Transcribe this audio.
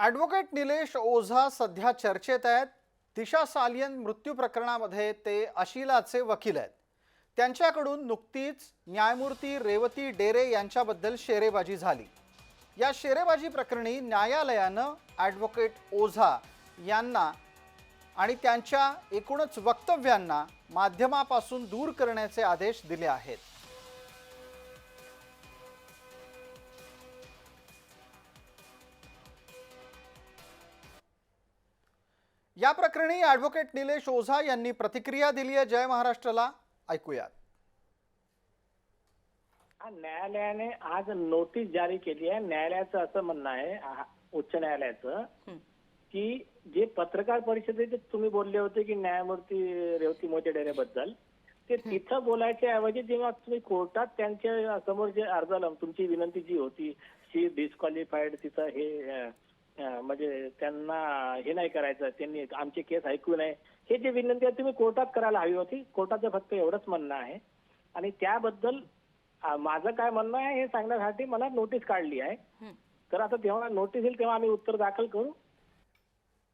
Advocate Nilesh Ojha सध्या चर्चेत आहेत. दिशा सालियन मृत्यू प्रकरणामध्ये ते अशिलाचे वकील आहेत. त्यांच्याकडून नुकतीच न्यायमूर्ती रेवती डेरे यांच्याबद्दल शेरेबाजी झाली. या शेरेबाजी प्रकरणी न्यायालयानं ॲडव्होकेट ओझा यांना आणि त्यांच्या एकूणच वक्तव्यांना माध्यमापासून दूर करण्याचे आदेश दिले आहेत. या प्रकरणी ॲडव्होकेट निलेश ओझा यांनी प्रतिक्रिया दिली आहे. जय महाराष्ट्राला. ऐकूयात. न्यायालयाने आज नोटीस जारी केली आहे. न्यायालयाचं असं म्हणणं आहे उच्च न्यायालयाचं की जे पत्रकार परिषदेत तुम्ही बोलले होते की न्यायमूर्ती रेवती मोते डेरे बद्दल. ते तिथं बोलायच्या ऐवजी जेव्हा तुम्ही कोर्टात त्यांच्यासमोर जे अर्ज लावून तुमची विनंती जी होती शी डिस्क्वालिफाईड तिचं हे अं, म्हणजे त्यांना हे नाही करायचं त्यांनी आमची केस ऐकू नये. हे जे विनंती आहे तुम्ही कोर्टात करायला हवी होती. कोर्टाचं फक्त एवढंच म्हणणं आहे. आणि त्याबद्दल माझं काय म्हणणं आहे हे सांगण्यासाठी मला नोटीस काढली आहे. तर आता तेव्हा नोटीस येईल तेव्हा आम्ही उत्तर दाखल करू.